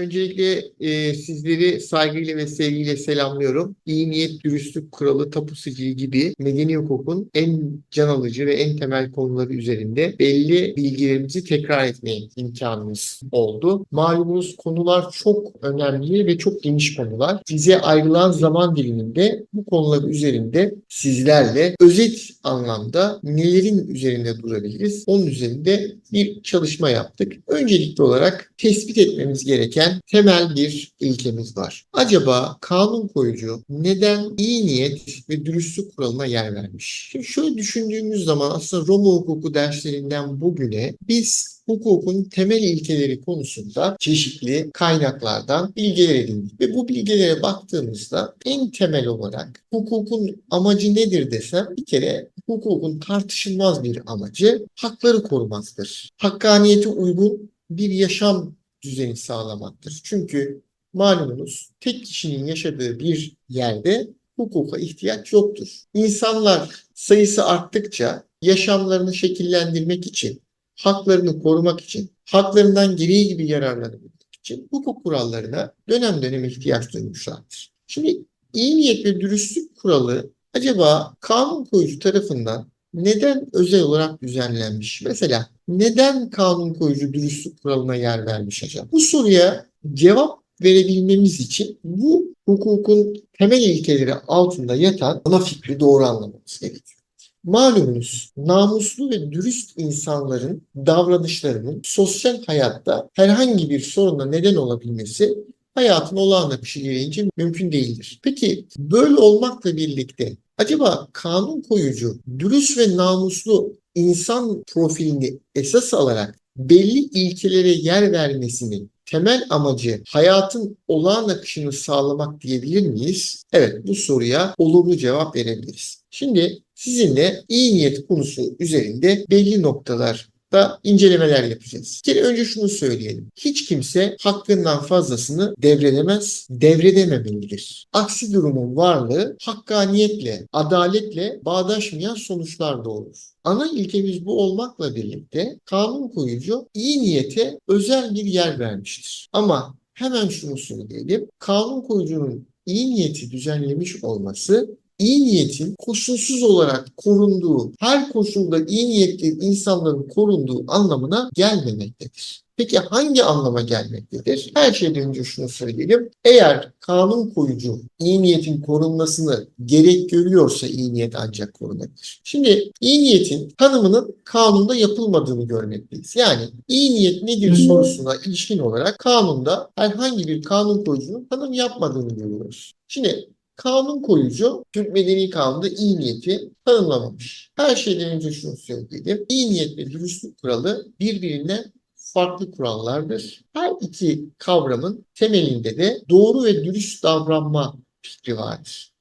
Öncelikle e, sizleri saygıyla ve sevgiyle selamlıyorum. İyi niyet, dürüstlük kuralı, tapu sicili gibi medeni hukukun en can alıcı ve en temel konuları üzerinde belli bilgilerimizi tekrar etmeye imkanımız oldu. Malumunuz konular çok önemli ve çok geniş konular. Bize ayrılan zaman diliminde bu konular üzerinde sizlerle özet anlamda nelerin üzerinde durabiliriz? Onun üzerinde bir çalışma yaptık. Öncelikli olarak tespit etmemiz gereken temel bir ilkemiz var. Acaba kanun koyucu neden iyi niyet ve dürüstlük kuralına yer vermiş? Şimdi şöyle düşündüğümüz zaman aslında Roma hukuku derslerinden bugüne biz hukukun temel ilkeleri konusunda çeşitli kaynaklardan bilgiler edindik. Ve bu bilgilere baktığımızda en temel olarak hukukun amacı nedir desem bir kere hukukun tartışılmaz bir amacı hakları korumaktır. Hakkaniyete uygun bir yaşam düzeni sağlamaktır. Çünkü malumunuz tek kişinin yaşadığı bir yerde hukuka ihtiyaç yoktur. İnsanlar sayısı arttıkça yaşamlarını şekillendirmek için, haklarını korumak için, haklarından gereği gibi yararlanabilmek için hukuk kurallarına dönem dönem ihtiyaç duymuşlardır. Şimdi iyi niyet ve dürüstlük kuralı acaba kanun koyucu tarafından neden özel olarak düzenlenmiş? Mesela neden kanun koyucu dürüstlük kuralına yer vermiş acaba? Bu soruya cevap verebilmemiz için bu hukukun temel ilkeleri altında yatan ana fikri doğru anlamamız gerekiyor. Malumunuz namuslu ve dürüst insanların davranışlarının sosyal hayatta herhangi bir soruna neden olabilmesi hayatın olağan akışı gereğince mümkün değildir. Peki böyle olmakla birlikte acaba kanun koyucu dürüst ve namuslu insan profilini esas alarak belli ilkelere yer vermesinin temel amacı hayatın olağan akışını sağlamak diyebilir miyiz? Evet bu soruya olumlu cevap verebiliriz. Şimdi sizinle iyi niyet konusu üzerinde belli noktalar da incelemeler yapacağız. Bir önce şunu söyleyelim. Hiç kimse hakkından fazlasını devredemez, devredememelidir. Aksi durumun varlığı hakkaniyetle, adaletle bağdaşmayan sonuçlar doğurur. Ana ilkemiz bu olmakla birlikte kanun koyucu iyi niyete özel bir yer vermiştir. Ama hemen şunu söyleyelim. Kanun koyucunun iyi niyeti düzenlemiş olması iyi niyetin koşulsuz olarak korunduğu, her koşulda iyi niyetli insanların korunduğu anlamına gelmemektedir. Peki hangi anlama gelmektedir? Her şeyden önce şunu söyleyelim. Eğer kanun koyucu iyi niyetin korunmasını gerek görüyorsa iyi niyet ancak korunabilir. Şimdi iyi niyetin tanımının kanunda yapılmadığını görmekteyiz. Yani iyi niyet nedir sorusuna ilişkin olarak kanunda herhangi bir kanun koyucunun tanım yapmadığını görüyoruz. Şimdi kanun koyucu Türk Medeni Kanunu'nda iyi niyeti tanımlamamış. Her şeyden önce şunu söyleyelim. İyi niyet ve dürüstlük kuralı birbirinden farklı kurallardır. Her iki kavramın temelinde de doğru ve dürüst davranma fikri vardır.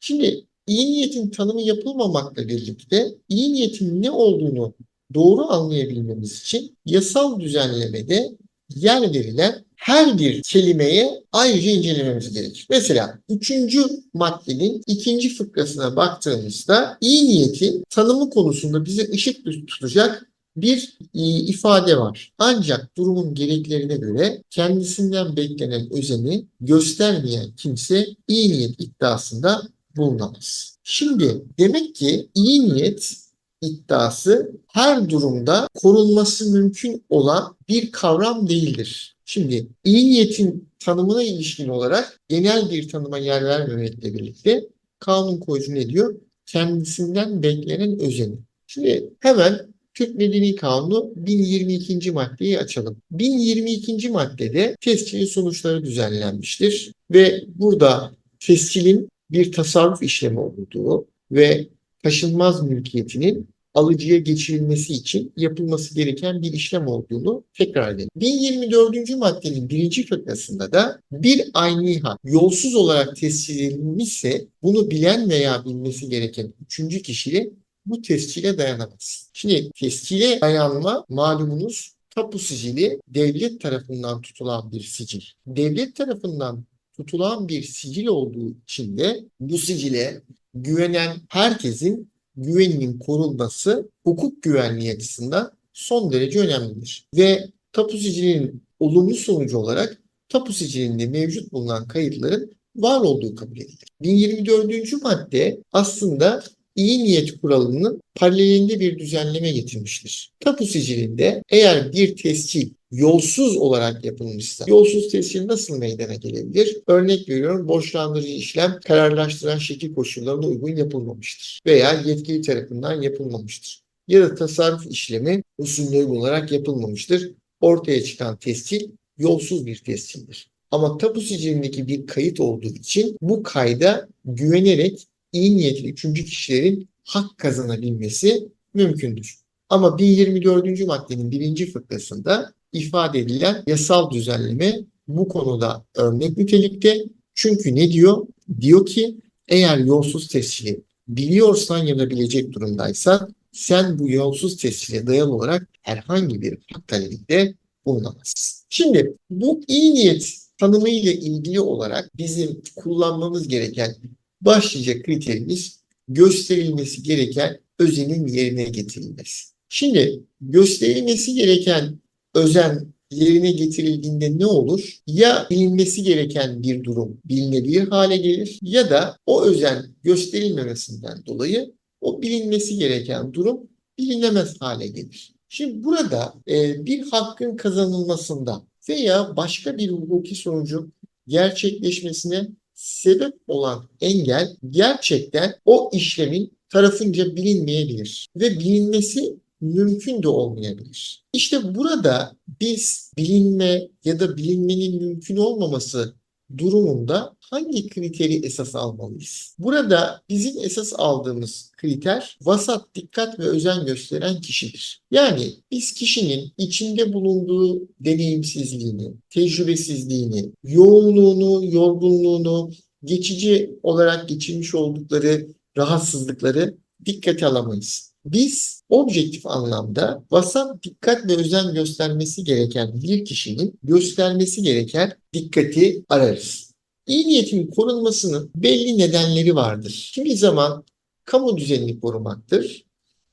Şimdi iyi niyetin tanımı yapılmamakla birlikte iyi niyetin ne olduğunu doğru anlayabilmemiz için yasal düzenlemede yer verilen her bir kelimeye ayrıca incelememiz gerekir. Mesela üçüncü maddenin ikinci fıkrasına baktığımızda iyi niyetin tanımı konusunda bize ışık tutacak bir ifade var. Ancak durumun gereklerine göre kendisinden beklenen özeni göstermeyen kimse iyi niyet iddiasında bulunamaz. Şimdi demek ki iyi niyet iddiası her durumda korunması mümkün olan bir kavram değildir. Şimdi iyi niyetin tanımına ilişkin olarak genel bir tanıma yer vermemekle birlikte kanun koyucu ne diyor? Kendisinden beklenen özeni. Şimdi hemen Türk Medeni Kanunu 1022. maddeyi açalım. 1022. maddede tescilin sonuçları düzenlenmiştir ve burada tescilin bir tasarruf işlemi olduğu ve taşınmaz mülkiyetinin alıcıya geçirilmesi için yapılması gereken bir işlem olduğunu tekrar edelim. 1024. maddenin birinci fıkrasında da bir aynı hak yolsuz olarak tescil edilmişse bunu bilen veya bilmesi gereken üçüncü kişiye bu tescile dayanamaz. Şimdi tescile dayanma malumunuz tapu sicili devlet tarafından tutulan bir sicil. Devlet tarafından tutulan bir sicil olduğu için de bu sicile güvenen herkesin güveninin korunması hukuk güvenliği açısından son derece önemlidir. Ve tapu sicilinin olumlu sonucu olarak tapu sicilinde mevcut bulunan kayıtların var olduğu kabul edilir. 1024. madde aslında iyi niyet kuralının paralelinde bir düzenleme getirmiştir. Tapu sicilinde eğer bir tescil yolsuz olarak yapılmışsa, yolsuz tescil nasıl meydana gelebilir? Örnek veriyorum, borçlandırıcı işlem kararlaştıran şekil koşullarına uygun yapılmamıştır veya yetkili tarafından yapılmamıştır. Ya da tasarruf işlemi usulüne uygun olarak yapılmamıştır. Ortaya çıkan tescil yolsuz bir tescildir. Ama tapu sicilindeki bir kayıt olduğu için bu kayda güvenerek iyi niyetli üçüncü kişilerin hak kazanabilmesi mümkündür. Ama 1024. maddenin birinci fıkrasında ifade edilen yasal düzenleme bu konuda örnek nitelikte. Çünkü ne diyor? Diyor ki eğer yolsuz tescili biliyorsan ya da bilecek durumdaysan sen bu yolsuz tescile dayalı olarak herhangi bir hak talebinde bulunamazsın. Şimdi bu iyi niyet tanımı ile ilgili olarak bizim kullanmamız gereken başlıca kriterimiz gösterilmesi gereken özenin yerine getirilmesi. Şimdi gösterilmesi gereken özen yerine getirildiğinde ne olur? Ya bilinmesi gereken bir durum bilinebilir hale gelir ya da o özen gösterilmemesinden dolayı o bilinmesi gereken durum bilinemez hale gelir. Şimdi burada e, bir hakkın kazanılmasında veya başka bir hukuki sonucun gerçekleşmesine sebep olan engel gerçekten o işlemin tarafınca bilinmeyebilir ve bilinmesi mümkün de olmayabilir. İşte burada biz bilinme ya da bilinmenin mümkün olmaması durumunda hangi kriteri esas almalıyız? Burada bizim esas aldığımız kriter vasat dikkat ve özen gösteren kişidir. Yani biz kişinin içinde bulunduğu deneyimsizliğini, tecrübesizliğini, yoğunluğunu, yorgunluğunu, geçici olarak geçirmiş oldukları rahatsızlıkları dikkate alamayız. Biz objektif anlamda vasat dikkat ve özen göstermesi gereken bir kişinin göstermesi gereken dikkati ararız. İyi niyetin korunmasının belli nedenleri vardır. Kimi zaman kamu düzenini korumaktır.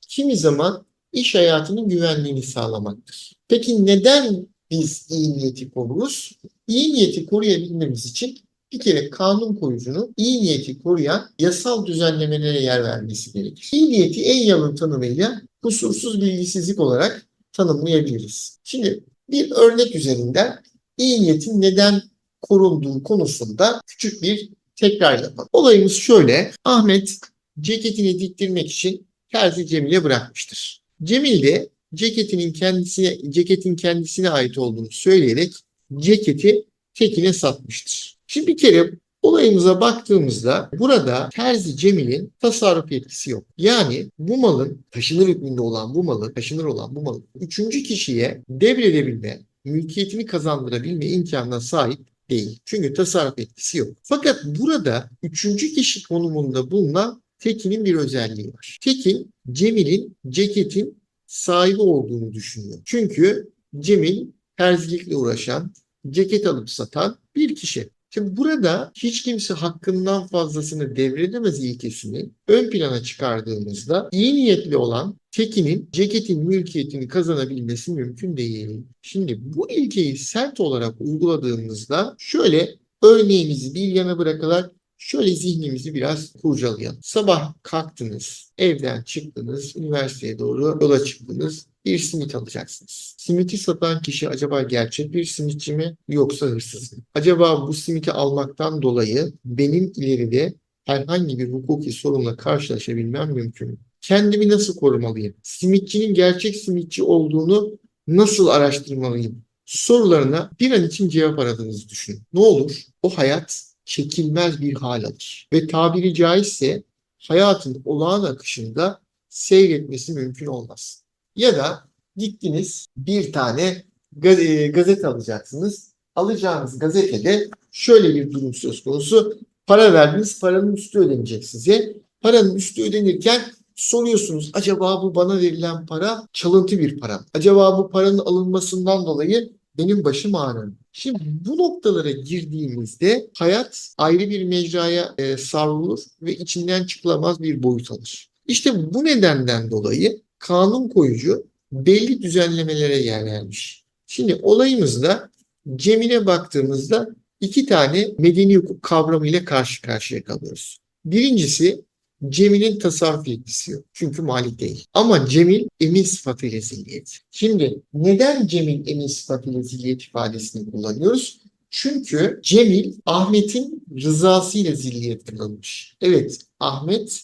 Kimi zaman iş hayatının güvenliğini sağlamaktır. Peki neden biz iyi niyeti koruruz? İyi niyeti koruyabilmemiz için bir kere kanun koyucunun iyi niyeti koruyan yasal düzenlemelere yer vermesi gerekir. İyi niyeti en yalın tanımıyla kusursuz bilgisizlik olarak tanımlayabiliriz. Şimdi bir örnek üzerinden iyi niyetin neden korunduğu konusunda küçük bir tekrar yapalım. Olayımız şöyle. Ahmet ceketini diktirmek için terzi Cemil'e bırakmıştır. Cemil de ceketinin kendisine ceketin kendisine ait olduğunu söyleyerek ceketi tekine satmıştır. Şimdi bir kere olayımıza baktığımızda burada Terzi Cemil'in tasarruf yetkisi yok. Yani bu malın taşınır hükmünde olan bu malın, taşınır olan bu malın üçüncü kişiye devredebilme, mülkiyetini kazandırabilme imkanına sahip değil. Çünkü tasarruf etkisi yok. Fakat burada üçüncü kişi konumunda bulunan Tekin'in bir özelliği var. Tekin, Cemil'in ceketin sahibi olduğunu düşünüyor. Çünkü Cemil terzilikle uğraşan, ceket alıp satan bir kişi. Şimdi burada hiç kimse hakkından fazlasını devredemez ilkesini ön plana çıkardığımızda iyi niyetli olan Tekin'in ceketin mülkiyetini kazanabilmesi mümkün değil. Şimdi bu ilkeyi sert olarak uyguladığımızda şöyle örneğimizi bir yana bırakarak şöyle zihnimizi biraz kurcalayalım. Sabah kalktınız, evden çıktınız, üniversiteye doğru yola çıktınız bir simit alacaksınız. Simiti satan kişi acaba gerçek bir simitçi mi yoksa hırsız mı? Acaba bu simiti almaktan dolayı benim ileride herhangi bir hukuki sorunla karşılaşabilmem mümkün mü? Kendimi nasıl korumalıyım? Simitçinin gerçek simitçi olduğunu nasıl araştırmalıyım? Sorularına bir an için cevap aradığınızı düşünün. Ne olur? O hayat çekilmez bir hal alır. Ve tabiri caizse hayatın olağan akışında seyretmesi mümkün olmaz. Ya da gittiniz bir tane ga- gazete alacaksınız. Alacağınız gazetede şöyle bir durum söz konusu. Para verdiniz, paranın üstü ödenecek size. Paranın üstü ödenirken soruyorsunuz acaba bu bana verilen para çalıntı bir para. mı? Acaba bu paranın alınmasından dolayı benim başım ağrır. mı? Şimdi bu noktalara girdiğimizde hayat ayrı bir mecraya e, savrulur ve içinden çıkılamaz bir boyut alır. İşte bu nedenden dolayı kanun koyucu belli düzenlemelere yer vermiş. Şimdi olayımızda Cemil'e baktığımızda iki tane medeni hukuk kavramı ile karşı karşıya kalıyoruz. Birincisi Cemil'in tasarruf yetkisi yok. Çünkü malik değil. Ama Cemil emin sıfatıyla zihniyet. Şimdi neden Cemil emin sıfatıyla zihniyet ifadesini kullanıyoruz? Çünkü Cemil Ahmet'in rızasıyla zilliyet kılınmış. Evet Ahmet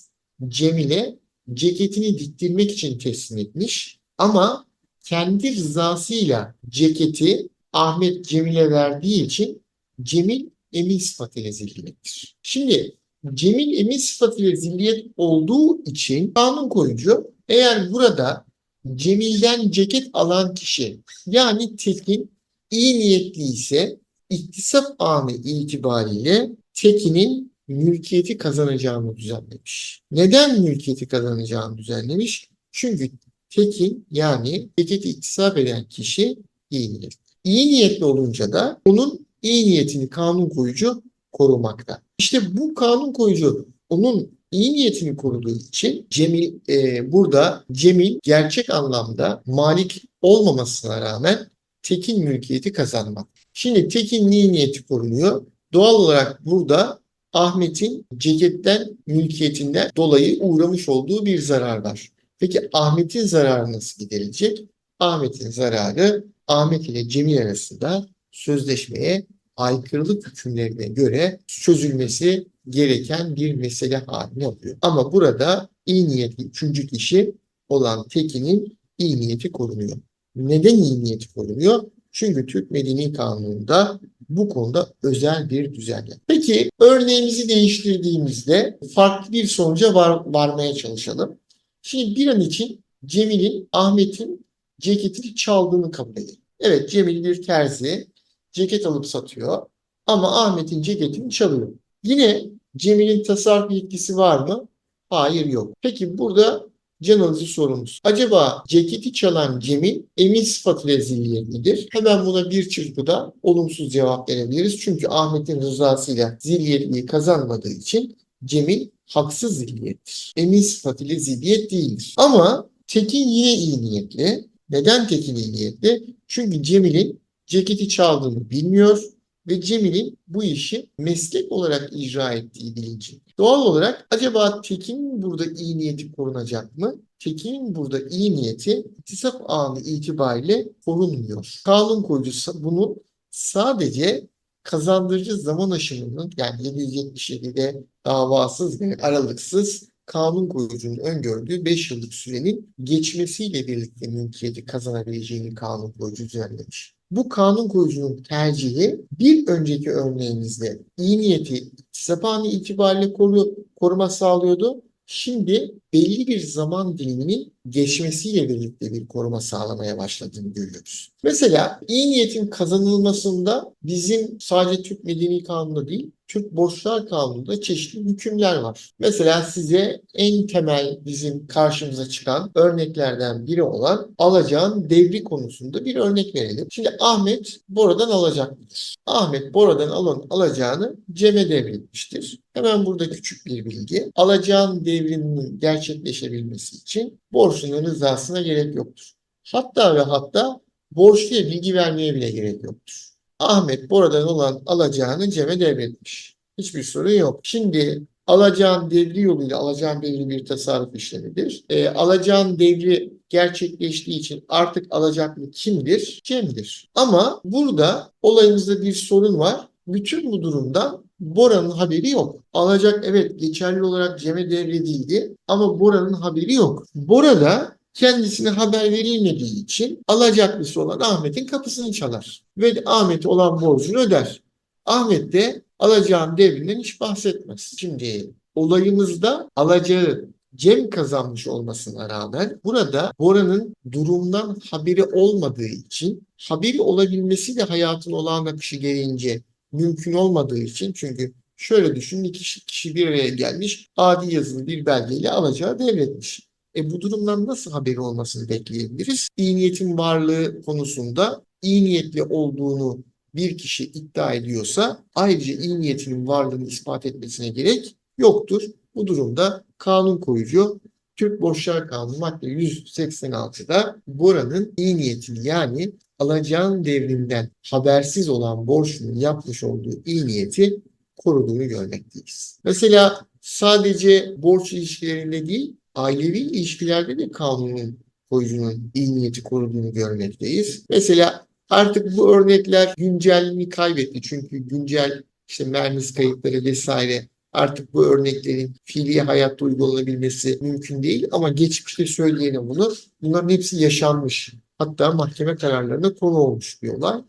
Cemil'e ceketini diktirmek için teslim etmiş ama kendi rızasıyla ceketi Ahmet Cemil'e verdiği için Cemil emin sıfatıyla zilliyettir. Şimdi Cemil emin sıfatıyla zilliyet olduğu için kanun koyucu eğer burada Cemil'den ceket alan kişi yani Tekin iyi niyetli ise iktisap anı itibariyle Tekin'in mülkiyeti kazanacağını düzenlemiş. Neden mülkiyeti kazanacağını düzenlemiş? Çünkü Tekin yani ceketi iktisap eden kişi iyi niyetli. İyi niyetli olunca da onun iyi niyetini kanun koyucu korumakta. İşte bu kanun koyucu onun iyi niyetini koruduğu için Cemil e, burada Cemil gerçek anlamda malik olmamasına rağmen Tekin mülkiyeti kazanmak. Şimdi Tekin iyi niyeti korunuyor. Doğal olarak burada Ahmet'in ceketten mülkiyetinden dolayı uğramış olduğu bir zarar var. Peki Ahmet'in zararı nasıl giderilecek? Ahmet'in zararı Ahmet ile Cemil arasında sözleşmeye aykırılık hükümlerine göre çözülmesi gereken bir mesele haline alıyor. Ama burada iyi niyetli üçüncü kişi olan Tekin'in iyi niyeti korunuyor. Neden iyi niyeti korunuyor? Çünkü Türk Medeni Kanunu'nda bu konuda özel bir düzenleme. Peki örneğimizi değiştirdiğimizde farklı bir sonuca var, varmaya çalışalım. Şimdi bir an için Cemil'in Ahmet'in ceketini çaldığını kabul edelim. Evet Cemil bir terzi ceket alıp satıyor ama Ahmet'in ceketini çalıyor. Yine Cemil'in tasarruf yetkisi var mı? Hayır yok. Peki burada can alıcı sorumuz. Acaba ceketi çalan Cemil emin sıfatıyla zilyetlidir? Hemen buna bir çırpıda olumsuz cevap verebiliriz. Çünkü Ahmet'in rızasıyla zilyetliği kazanmadığı için Cemil haksız zilyettir. Emin sıfatıyla zilyet değildir. Ama Tekin yine iyi niyetli. Neden Tekin iyi niyetli? Çünkü Cemil'in ceketi çaldığını bilmiyor ve Cemil'in bu işi meslek olarak icra ettiği bilincinde. Doğal olarak acaba Tekin'in burada iyi niyeti korunacak mı? Tekin'in burada iyi niyeti iktisap anı itibariyle korunmuyor. Kanun koyucusu bunu sadece kazandırıcı zaman aşımının yani 777'de davasız ve aralıksız kanun koyucunun öngördüğü 5 yıllık sürenin geçmesiyle birlikte mülkiyeti kazanabileceğini kanun koyucu düzenlemiş. Bu kanun koyucunun tercihi bir önceki örneğimizde iyi niyeti iktisap anı itibariyle koru, koruma sağlıyordu. Şimdi belli bir zaman diliminin geçmesiyle birlikte bir koruma sağlamaya başladığını görüyoruz. Mesela iyi niyetin kazanılmasında bizim sadece Türk Medeni Kanunu'nda değil, Türk Borçlar Kanunu'nda çeşitli hükümler var. Mesela size en temel bizim karşımıza çıkan örneklerden biri olan alacağın devri konusunda bir örnek verelim. Şimdi Ahmet Bora'dan alacaklıdır. Ahmet Bora'dan alan alacağını Cem'e devretmiştir. Hemen burada küçük bir bilgi. Alacağın devrinin gerçekleşebilmesi için borçlunun rızasına gerek yoktur. Hatta ve hatta borçluya bilgi vermeye bile gerek yoktur. Ahmet buradan olan alacağını Cem'e devretmiş. Hiçbir sorun yok. Şimdi alacağın devri yoluyla alacağın devri bir tasarruf işlemidir. E, alacağın devri gerçekleştiği için artık alacaklı kimdir? Cem'dir. Ama burada olayımızda bir sorun var. Bütün bu durumdan Bora'nın haberi yok. Alacak evet geçerli olarak Cem'e devredildi ama Bora'nın haberi yok. Bora da kendisine haber verilmediği için alacaklısı olan Ahmet'in kapısını çalar. Ve Ahmet olan borcunu öder. Ahmet de alacağın devrinden hiç bahsetmez. Şimdi olayımızda alacağı Cem kazanmış olmasına rağmen burada Bora'nın durumdan haberi olmadığı için haberi olabilmesi de hayatın olağan akışı gereğince mümkün olmadığı için çünkü şöyle düşünün iki kişi, bir araya gelmiş adi yazılı bir belgeyle alacağı devretmiş. E bu durumdan nasıl haberi olmasını bekleyebiliriz? İyi niyetin varlığı konusunda iyi niyetli olduğunu bir kişi iddia ediyorsa ayrıca iyi niyetinin varlığını ispat etmesine gerek yoktur. Bu durumda kanun koyucu Türk Borçlar Kanunu madde 186'da Bora'nın iyi niyetini yani alacağın devrinden habersiz olan borçlunun yapmış olduğu iyi niyeti koruduğunu görmekteyiz. Mesela sadece borç ilişkilerinde değil, ailevi ilişkilerde de kanunun koyucunun iyi niyeti koruduğunu görmekteyiz. Mesela artık bu örnekler güncelliğini kaybetti. Çünkü güncel işte mermiz kayıtları vesaire artık bu örneklerin fiili hayatta uygulanabilmesi mümkün değil. Ama geçmişte söyleyelim bunu. Bunların hepsi yaşanmış. Hatta mahkeme kararlarına konu olmuş bir olay.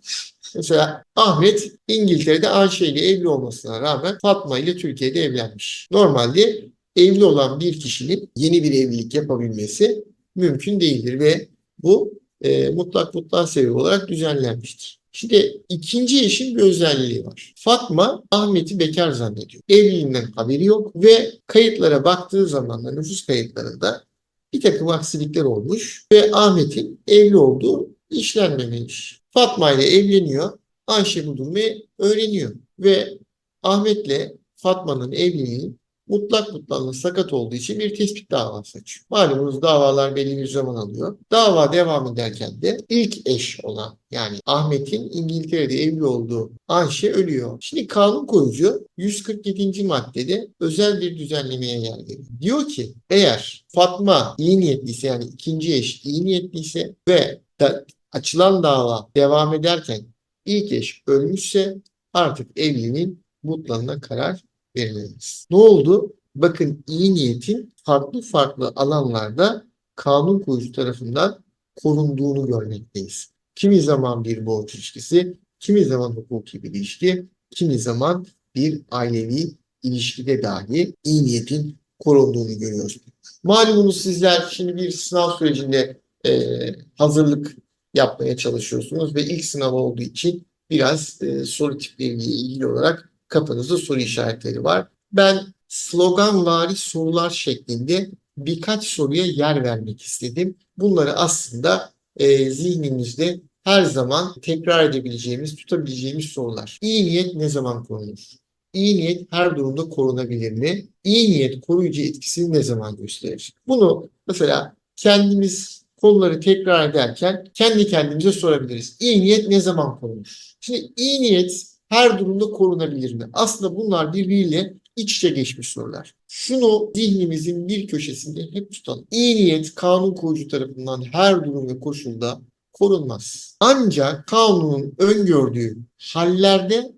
Mesela Ahmet İngiltere'de Ayşe ile evli olmasına rağmen Fatma ile Türkiye'de evlenmiş. Normalde evli olan bir kişinin yeni bir evlilik yapabilmesi mümkün değildir ve bu e, mutlak mutlak sebep olarak düzenlenmiştir. Şimdi ikinci eşin bir özelliği var. Fatma Ahmet'i bekar zannediyor. Evliliğinden haberi yok ve kayıtlara baktığı zaman da nüfus kayıtlarında bir takım aksilikler olmuş ve Ahmet'in evli olduğu işlenmemiş. Fatma ile evleniyor. Ayşe bu durumu öğreniyor ve Ahmet'le Fatma'nın evliliği mutlak mutlakla sakat olduğu için bir tespit davası açıyor. Malumunuz davalar belli bir zaman alıyor. Dava devam ederken de ilk eş olan yani Ahmet'in İngiltere'de evli olduğu Ayşe ölüyor. Şimdi kanun koyucu 147. maddede özel bir düzenlemeye yer veriyor. Diyor ki eğer Fatma iyi niyetliyse yani ikinci eş iyi niyetliyse ve da, açılan dava devam ederken ilk eş ölmüşse artık evliliğin mutlağına karar verilemez. Ne oldu? Bakın iyi niyetin farklı farklı alanlarda kanun koyucu tarafından korunduğunu görmekteyiz. Kimi zaman bir borç ilişkisi, kimi zaman hukuki bir ilişki, kimi zaman bir ailevi ilişkide dahi iyi niyetin korunduğunu görüyoruz. Malumunuz sizler şimdi bir sınav sürecinde e, hazırlık yapmaya çalışıyorsunuz ve ilk sınav olduğu için biraz e, soru tipleriyle ilgili olarak kafanızda soru işaretleri var. Ben sloganvari sorular şeklinde birkaç soruya yer vermek istedim. Bunları aslında e, zihnimizde her zaman tekrar edebileceğimiz, tutabileceğimiz sorular. İyi niyet ne zaman korunur? İyi niyet her durumda korunabilir mi? İyi niyet koruyucu etkisini ne zaman gösterir? Bunu mesela kendimiz konuları tekrar ederken kendi kendimize sorabiliriz. İyi niyet ne zaman korunur? Şimdi iyi niyet her durumda korunabilir mi? Aslında bunlar birbiriyle iç içe geçmiş sorular. Şunu zihnimizin bir köşesinde hep tutalım. İyi niyet kanun koyucu tarafından her durum ve koşulda korunmaz. Ancak kanunun öngördüğü hallerde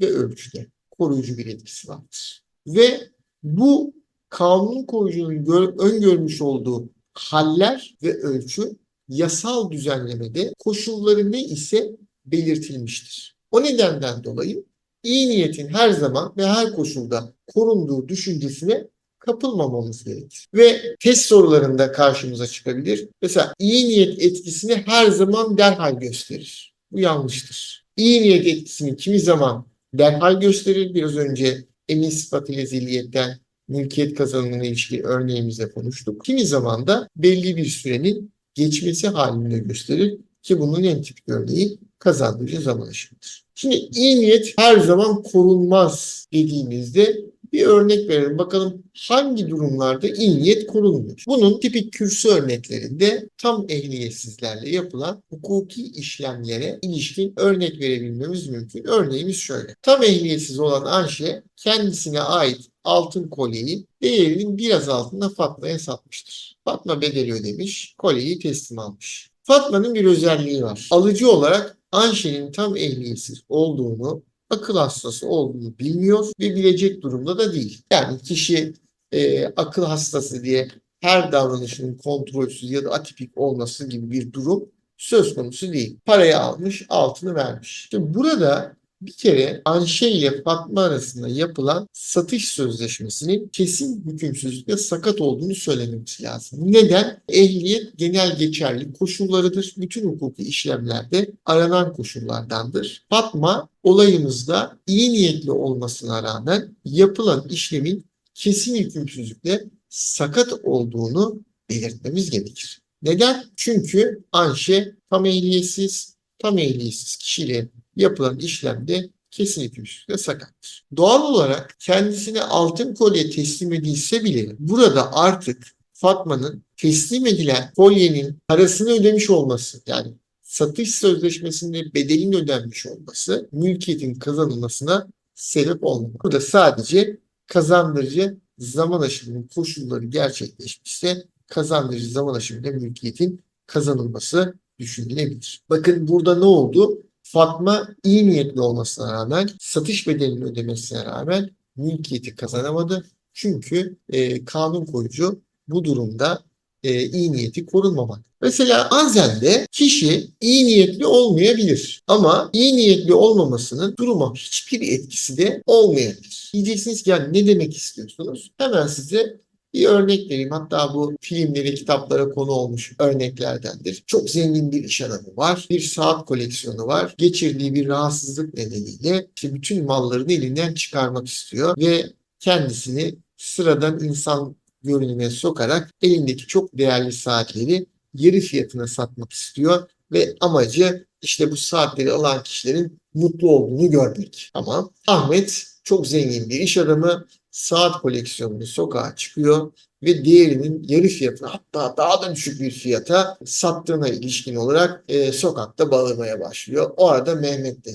ve ölçüde koruyucu bir etkisi vardır. Ve bu kanun koyucunun gör, öngörmüş olduğu haller ve ölçü yasal düzenlemede koşulları ne ise belirtilmiştir. O nedenden dolayı iyi niyetin her zaman ve her koşulda korunduğu düşüncesine kapılmamamız gerekir. Ve test sorularında karşımıza çıkabilir. Mesela iyi niyet etkisini her zaman derhal gösterir. Bu yanlıştır. İyi niyet etkisini kimi zaman derhal gösterir. Biraz önce emin sıfat ile zilliyetten mülkiyet kazanımına ilişkin örneğimizde konuştuk. Kimi zaman da belli bir sürenin geçmesi halinde gösterir ki bunun en tipik örneği kazandırıcı zaman aşımıdır. Şimdi iyi niyet her zaman korunmaz dediğimizde bir örnek verelim. Bakalım hangi durumlarda iyi niyet korunmuyor. Bunun tipik kürsü örneklerinde tam ehliyetsizlerle yapılan hukuki işlemlere ilişkin örnek verebilmemiz mümkün. Örneğimiz şöyle. Tam ehliyetsiz olan Ayşe kendisine ait altın kolyeyi değerinin biraz altında Fatma'ya satmıştır. Fatma bedeli ödemiş, kolyeyi teslim almış. Fatma'nın bir özelliği var. Alıcı olarak Ayşe'nin tam ehliyetsiz olduğunu, akıl hastası olduğunu bilmiyor ve bilecek durumda da değil. Yani kişi e, akıl hastası diye her davranışının kontrolsüz ya da atipik olması gibi bir durum söz konusu değil. Parayı almış, altını vermiş. Şimdi burada bir kere Ayşe ile Fatma arasında yapılan satış sözleşmesinin kesin hükümsüzlükle sakat olduğunu söylememiz lazım. Neden? Ehliyet genel geçerli koşullarıdır. Bütün hukuki işlemlerde aranan koşullardandır. Fatma olayımızda iyi niyetli olmasına rağmen yapılan işlemin kesin hükümsüzlükle sakat olduğunu belirtmemiz gerekir. Neden? Çünkü Ayşe tam ehliyetsiz, tam ehliyetsiz kişiyle yapılan işlemde kesin hükümsüzlükle sakattır. Doğal olarak kendisine altın kolye teslim edilse bile burada artık Fatma'nın teslim edilen kolyenin parasını ödemiş olması yani satış sözleşmesinde bedelin ödenmiş olması mülkiyetin kazanılmasına sebep olmamalı. Burada sadece kazandırıcı zaman aşımının koşulları gerçekleşmişse kazandırıcı zaman aşımında mülkiyetin kazanılması düşünülebilir. Bakın burada ne oldu? Fatma iyi niyetli olmasına rağmen satış bedelini ödemesine rağmen mülkiyeti kazanamadı. Çünkü e, kanun koyucu bu durumda e, iyi niyeti korunmamak. Mesela bazen kişi iyi niyetli olmayabilir. Ama iyi niyetli olmamasının duruma hiçbir etkisi de olmayabilir. Diyeceksiniz ki yani ne demek istiyorsunuz? Hemen size bir örnek vereyim. Hatta bu filmlere, kitaplara konu olmuş örneklerdendir. Çok zengin bir iş adamı var. Bir saat koleksiyonu var. Geçirdiği bir rahatsızlık nedeniyle işte bütün mallarını elinden çıkarmak istiyor ve kendisini sıradan insan görünüme sokarak elindeki çok değerli saatleri yarı fiyatına satmak istiyor ve amacı işte bu saatleri alan kişilerin mutlu olduğunu görmek. Ama Ahmet çok zengin bir iş adamı saat koleksiyonunu sokağa çıkıyor ve değerinin yarı fiyatına hatta daha da düşük bir fiyata sattığına ilişkin olarak e, sokakta bağırmaya başlıyor. O arada Mehmet de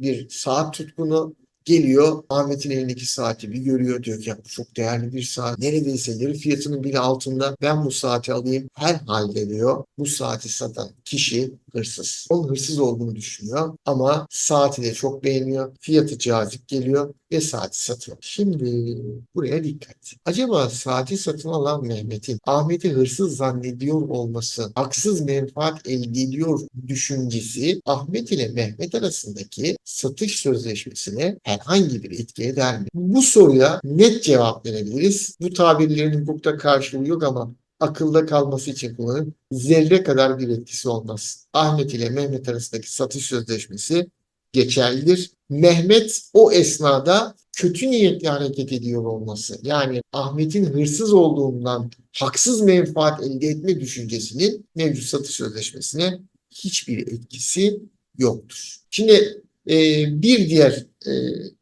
bir saat tutkunu geliyor. Ahmet'in elindeki saati bir görüyor diyor ki ya bu çok değerli bir saat. Neredeyse yarı fiyatının bile altında ben bu saati alayım. Herhalde diyor bu saati satan kişi hırsız. Onun hırsız olduğunu düşünüyor ama saati de çok beğeniyor. Fiyatı cazip geliyor ve saati satıyor. Şimdi buraya dikkat. Acaba saati satın alan Mehmet'in Ahmet'i hırsız zannediyor olması, haksız menfaat elde ediyor düşüncesi Ahmet ile Mehmet arasındaki satış sözleşmesine herhangi bir etki eder mi? Bu soruya net cevap verebiliriz. Bu tabirlerin hukukta karşılığı yok ama akılda kalması için kullanın. Zerre kadar bir etkisi olmaz. Ahmet ile Mehmet arasındaki satış sözleşmesi geçerlidir. Mehmet o esnada kötü niyetli hareket ediyor olması yani Ahmet'in hırsız olduğundan haksız menfaat elde etme düşüncesinin mevcut satış sözleşmesine hiçbir etkisi yoktur. Şimdi e, bir diğer e,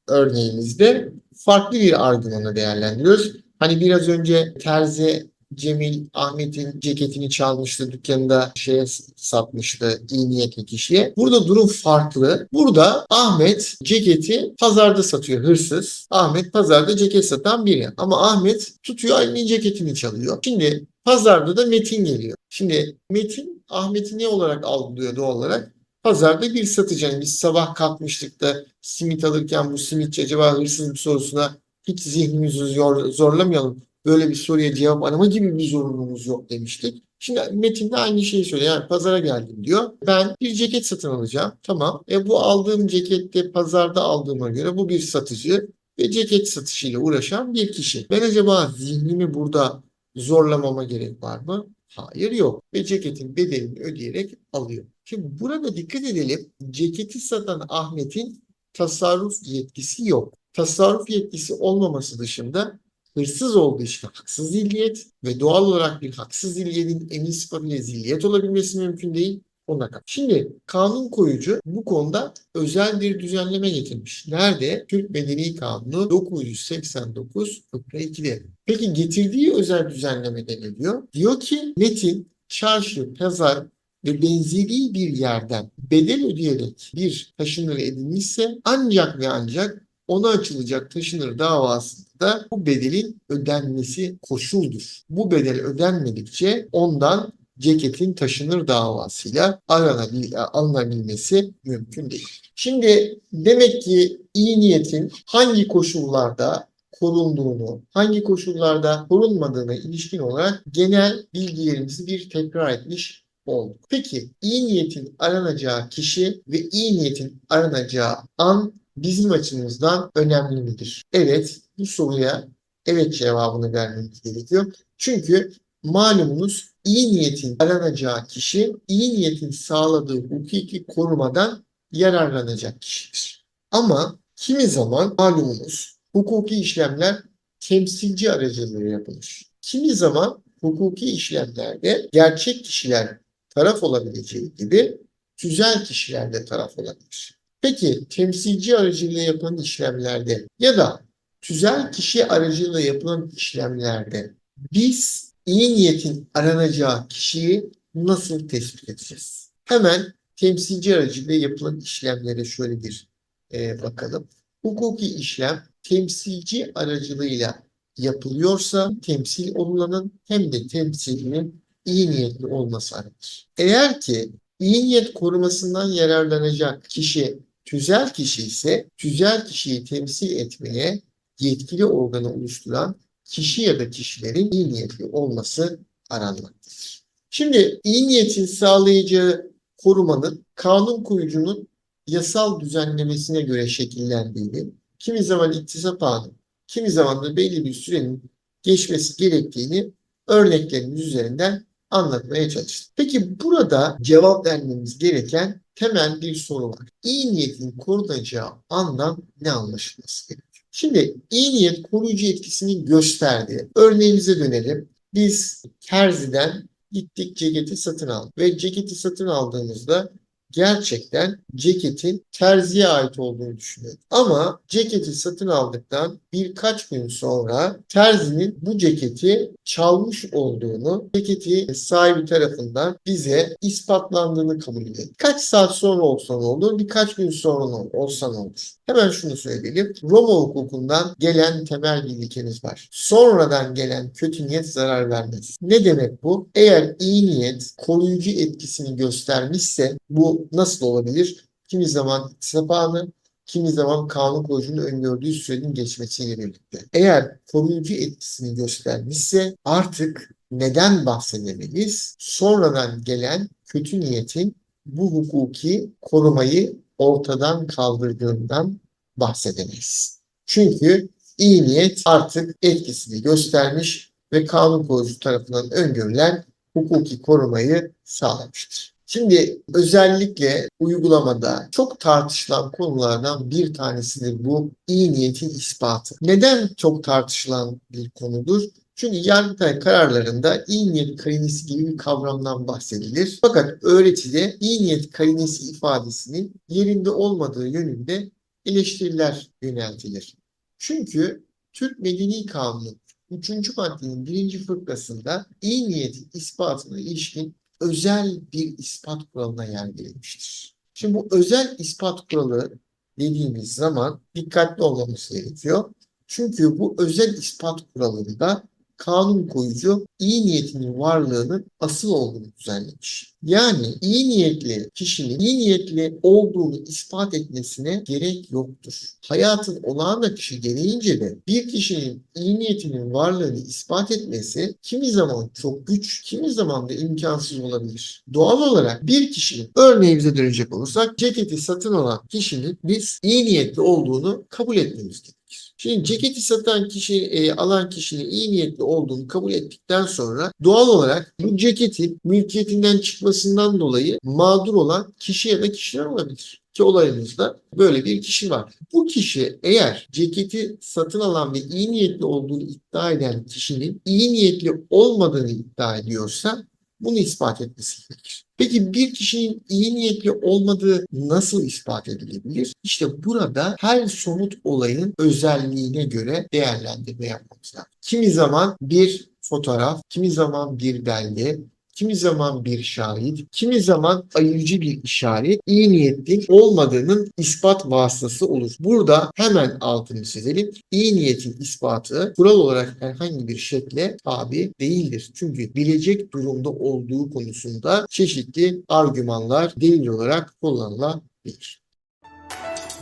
örneğimizde farklı bir argümanı değerlendiriyoruz. Hani biraz önce terzi Cemil Ahmet'in ceketini çalmıştı dükkanında şeye satmıştı iyi niyetli kişiye. Burada durum farklı. Burada Ahmet ceketi pazarda satıyor hırsız. Ahmet pazarda ceket satan biri. Ama Ahmet tutuyor Ali'nin ceketini çalıyor. Şimdi pazarda da Metin geliyor. Şimdi Metin Ahmet'i ne olarak algılıyor doğal olarak? Pazarda bir satıcı. Yani biz sabah kalkmıştık da simit alırken bu simitçi acaba hırsız mı sorusuna hiç zihnimizi zor, zorlamayalım. Böyle bir soruya cevap arama gibi bir zorunluluğumuz yok demiştik. Şimdi Metin de aynı şeyi söylüyor. Yani pazara geldim diyor. Ben bir ceket satın alacağım. Tamam. E bu aldığım cekette pazarda aldığıma göre bu bir satıcı ve ceket satışıyla uğraşan bir kişi. Ben acaba zihnimi burada zorlamama gerek var mı? Hayır yok. Ve ceketin bedelini ödeyerek alıyor. Şimdi burada dikkat edelim. Ceketi satan Ahmet'in tasarruf yetkisi yok. Tasarruf yetkisi olmaması dışında hırsız olduğu için haksız zilliyet ve doğal olarak bir haksız zilliyetin emin sıfatıyla zilliyet olabilmesi mümkün değil. Ona kadar. Şimdi kanun koyucu bu konuda özel bir düzenleme getirmiş. Nerede? Türk Medeni Kanunu 989 2'de. Peki getirdiği özel düzenlemede ne diyor? Diyor ki Metin, çarşı, pazar ve benzeri bir yerden bedel ödeyerek bir taşınır edilmişse ancak ve ancak ona açılacak taşınır davasında bu bedelin ödenmesi koşuldur. Bu bedel ödenmedikçe ondan ceketin taşınır davasıyla aranabil, alınabilmesi mümkün değil. Şimdi demek ki iyi niyetin hangi koşullarda korunduğunu, hangi koşullarda korunmadığına ilişkin olarak genel bilgilerimizi bir tekrar etmiş olduk. Peki iyi niyetin aranacağı kişi ve iyi niyetin aranacağı an bizim açımızdan önemli midir? Evet, bu soruya evet cevabını vermemiz gerekiyor. Çünkü malumunuz iyi niyetin aranacağı kişi iyi niyetin sağladığı hukuki korumadan yararlanacak kişidir. Ama kimi zaman malumunuz hukuki işlemler temsilci aracılığıyla yapılır. Kimi zaman hukuki işlemlerde gerçek kişiler taraf olabileceği gibi tüzel kişiler de taraf olabilir. Peki temsilci aracılığıyla yapılan işlemlerde ya da tüzel kişi aracılığıyla yapılan işlemlerde biz iyi niyetin aranacağı kişiyi nasıl tespit edeceğiz? Hemen temsilci aracılığıyla yapılan işlemlere şöyle bir e, bakalım. Hukuki işlem temsilci aracılığıyla yapılıyorsa temsil olulanın hem de temsilinin iyi niyetli olması aranır. Eğer ki iyi niyet korumasından yararlanacak kişi tüzel kişi ise tüzel kişiyi temsil etmeye yetkili organı oluşturan kişi ya da kişilerin iyi niyetli olması aranmaktadır. Şimdi iyi niyetin sağlayacağı korumanın kanun koyucunun yasal düzenlemesine göre şekillendiğini, kimi zaman iktisap anı, kimi zaman da belli bir sürenin geçmesi gerektiğini örneklerimiz üzerinden anlatmaya çalıştım. Peki burada cevap vermemiz gereken temel bir soru var. İyi niyetin korunacağı anlam ne anlaşılması gerekiyor? Şimdi iyi niyet koruyucu etkisini gösterdi. Örneğimize dönelim. Biz terziden gittik ceketi satın aldık ve ceketi satın aldığımızda gerçekten ceketin terziye ait olduğunu düşünüyorum. Ama ceketi satın aldıktan birkaç gün sonra terzinin bu ceketi çalmış olduğunu, ceketi sahibi tarafından bize ispatlandığını kabul edelim. Kaç saat sonra olsa ne olur, birkaç gün sonra olsa ne olur? Hemen şunu söyleyelim. Roma hukukundan gelen temel bir ilkemiz var. Sonradan gelen kötü niyet zarar vermez. Ne demek bu? Eğer iyi niyet koruyucu etkisini göstermişse bu nasıl olabilir? Kimi zaman sapağını, kimi zaman kanun koyucunun öngördüğü sürenin geçmesiyle birlikte. Eğer koruyucu etkisini göstermişse artık neden bahsedemeyiz? Sonradan gelen kötü niyetin bu hukuki korumayı ortadan kaldırdığından bahsedemeyiz. Çünkü iyi niyet artık etkisini göstermiş ve kanun koyucu tarafından öngörülen hukuki korumayı sağlamıştır. Şimdi özellikle uygulamada çok tartışılan konulardan bir tanesidir bu iyi niyetin ispatı. Neden çok tartışılan bir konudur? Çünkü Yargıtay kararlarında iyi niyet karinesi gibi bir kavramdan bahsedilir. Fakat öğretide iyi niyet karinesi ifadesinin yerinde olmadığı yönünde eleştiriler yöneltilir. Çünkü Türk Medeni Kanunu 3. maddenin 1. fıkrasında iyi niyetin ispatına ilişkin özel bir ispat kuralına yer verilmiştir. Şimdi bu özel ispat kuralı dediğimiz zaman dikkatli olmamız gerekiyor. Çünkü bu özel ispat kuralında kanun koyucu iyi niyetinin varlığının asıl olduğunu düzenlemiş. Yani iyi niyetli kişinin iyi niyetli olduğunu ispat etmesine gerek yoktur. Hayatın olağan akışı gereğince de bir kişinin iyi niyetinin varlığını ispat etmesi kimi zaman çok güç, kimi zaman da imkansız olabilir. Doğal olarak bir kişinin örneğimize dönecek olursak ceketi satın alan kişinin biz iyi niyetli olduğunu kabul etmemiz gerekir. Şimdi ceketi satan kişi, e, alan kişinin iyi niyetli olduğunu kabul ettikten sonra doğal olarak bu ceketin mülkiyetinden çıkmasından dolayı mağdur olan kişi ya da kişiler olabilir. Ki olayımızda böyle bir kişi var. Bu kişi eğer ceketi satın alan ve iyi niyetli olduğunu iddia eden kişinin iyi niyetli olmadığını iddia ediyorsa bunu ispat etmesi gerekir. Peki bir kişinin iyi niyetli olmadığı nasıl ispat edilebilir? İşte burada her somut olayın özelliğine göre değerlendirme yapmamız lazım. Kimi zaman bir fotoğraf, kimi zaman bir belge, kimi zaman bir şahit, kimi zaman ayırıcı bir işaret iyi niyetli olmadığının ispat vasıtası olur. Burada hemen altını çizelim. İyi niyetin ispatı kural olarak herhangi bir şekle tabi değildir. Çünkü bilecek durumda olduğu konusunda çeşitli argümanlar delil olarak kullanılabilir.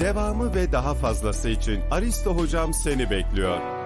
Devamı ve daha fazlası için Aristo Hocam seni bekliyor.